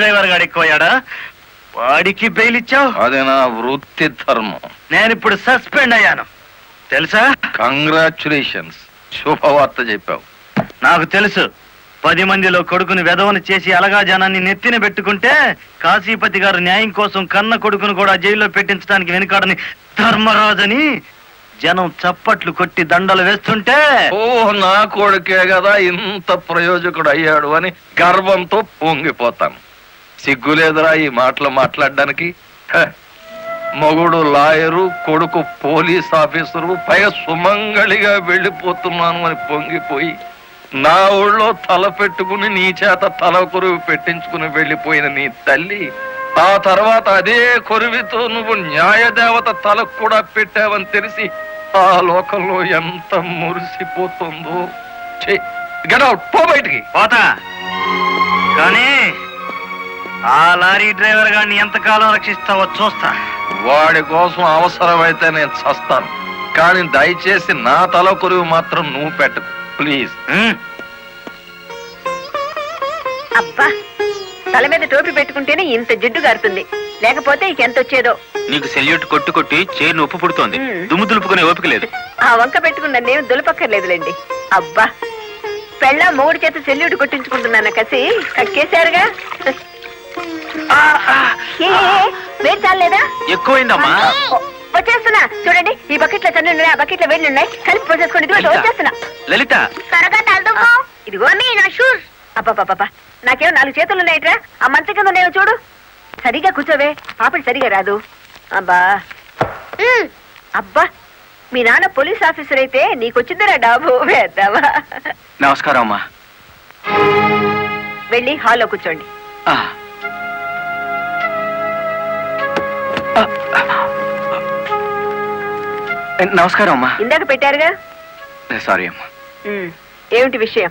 Driver గాడు ఎక్కువయ్యాడా? వాడికి bail ఇచ్చావు అది నా వృత్తి ధర్మం. నేను ఇప్పుడు సస్పెండ్ అయ్యాను. తెలుసా? కంగ్రాచులేషన్స్. శుభవార్త చెప్పావు. నాకు తెలుసు. పది మందిలో కొడుకుని వెధవను చేసి అలగా జనాన్ని నెత్తిన పెట్టుకుంటే కాశీపతి గారు న్యాయం కోసం కన్న కొడుకును కూడా జైల్లో పెట్టించడానికి వెనుకాడని ధర్మరాజని జనం చప్పట్లు కొట్టి దండలు వేస్తుంటే ఓ నా కొడుకే కదా ఇంత ప్రయోజకుడు అయ్యాడు అని గర్వంతో పొంగిపోతాను. సిగ్గులేదురా ఈ మాటలు మాట్లాడడానికి? మగుడు లాయరు కొడుకు పోలీస్ ఆఫీసరు పైగా సుమంగళిగా వెళ్ళిపోతున్నాను అని పొంగిపోయి నా ఊళ్ళో తల పెట్టుకుని నీ చేత తల కొరువు పెట్టించుకుని వెళ్ళిపోయిన నీ తల్లి ఆ తర్వాత అదే కొరువితో నువ్వు న్యాయదేవత తలకు కూడా పెట్టావని తెలిసి ఆ లోకంలో ఎంత మురిసిపోతుందో? గెట్ పో బయటికి. పోతా. కానీ ఆ లారీ డ్రైవర్ గారిని ఎంతకాలం రక్షిస్తావో చూస్తా. వాడి కోసం అవసరమైతే నేను చస్తాను. కానీ దయచేసి నా తల కొరువు మాత్రం నువ్వు పెట్టకు. ప్లీజ్? అబ్బా తల మీద టోపీ పెట్టుకుంటేనే ఇంత జిడ్డు గారుతుంది. లేకపోతే ఇక ఎంత వచ్చేదో. నీకు సెల్యూట్ కొట్టు కొట్టి చేరు నొప్పు పుడుతోంది. దుమ్ము దులుపుకునే ఓపిక లేదు. ఆ వంక పెట్టుకున్న నేను దులపక్కర్లేదులేండి. అబ్బా పెళ్ళ మూడు చేత సెల్యూట్ కొట్టించుకుంటున్నాను కసి కక్కేశారుగా. వేడి చాలేదా ఎక్కువైందమ్మా. వచ్చేస్తున్నా. చూడండి ఈ బకెట్లో తన్ను ఉన్నాయి ఆ బకెట్లో వేడి ఉన్నాయి. కలిపి పోసేసుకోండి. ఇదిగో. వచ్చేస్తున్నా. లలిత. త్వరగా తలదుకో ఇదిగో నీ నా షూస్. అబ్బా నాకేం నాలుగు చేతులు ఉన్నాయిట్రా ఆ మంచం కింద ఉన్నాయో చూడు. సరిగా కూర్చోవే. పాపడి సరిగా రాదు. అబ్బా. అబ్బా. మీ నాన్న పోలీస్ ఆఫీసర్ అయితే నీకొచ్చిందిరా డాబు. వేద్దావా నమస్కారం అమ్మా. వెళ్ళి హాల్లో కూర్చోండి. నమస్కారం అమ్మా. ఇందాక పెట్టారుగా? సారీ అమ్మా. ఏమిటి విషయం?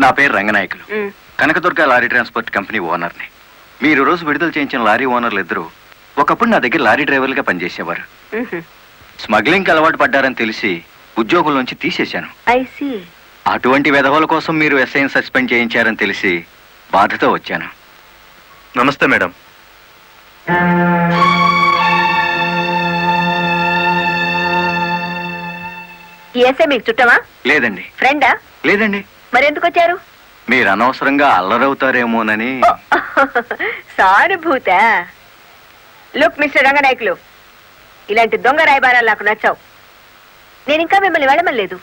నా పేరు Ranganayakulu. Kanakadurga lorry transport company ఓనర్ని. మీరు రోజు విడుదల చేయించిన లారీ ఓనర్లు ఇద్దరు ఒకప్పుడు నా దగ్గర లారీ డ్రైవర్లుగా పనిచేసేవారు. స్మగ్లింగ్కి అలవాటు పడ్డారని తెలిసి ఉద్యోగం నుంచి తీసేశాను. అటువంటి విధవల కోసం మీరు ఎస్ఐని సస్పెండ్ చేయించారని తెలిసి బాధతో వచ్చాను. నమస్తే మేడం. ఈ ఎస్ఐ మీకు చుట్టమా? లేదండి. ఫ్రెండా లేదండి. మరెందుకు వచ్చారు మీరు అనవసరంగా అల్లరవుతారేమోనని. సానుభూత. లుక్ మిస్టర్ రంగనాయకులు ఇలాంటి దొంగ రాయబారాలు నాకు నచ్చావు. నేను ఇంకా మిమ్మల్ని వెళ్ళమలేదు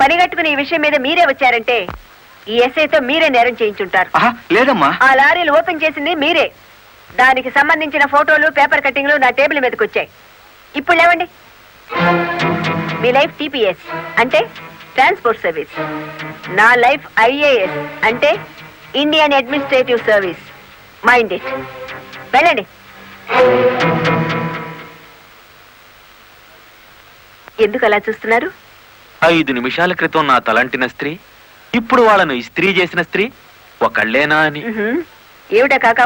పనిగట్టుకుని ఈ విషయం మీద మీరే వచ్చారంటే ఈ ఎస్ఐతో మీరే నేరం చేయించుంటారు. లేదమ్మా. ఆ లారీలు ఓపెన్ చేసింది మీరే. దానికి సంబంధించిన ఫోటోలు పేపర్ కట్టింగ్లు నా టేబుల్ మీదకి వచ్చాయి ఇప్పుడు లేవండి. మీ లైఫ్ టీపీఎస్ అంటే ట్రాన్స్పోర్ట్ సర్వీస్. నా లైఫ్ ఐఏఎస్ అంటే Indian administrative service. Mind it. వెళ్ళండి. ఎందుకు అలా చూస్తున్నారు? ఐదు నిమిషాల క్రితం నా తలంటిన స్త్రీ ఇప్పుడు వాళ్ళను ఇస్త్రీ చేసిన స్త్రీ ఒకళ్ళేనా అని. ఏమిటా కాకా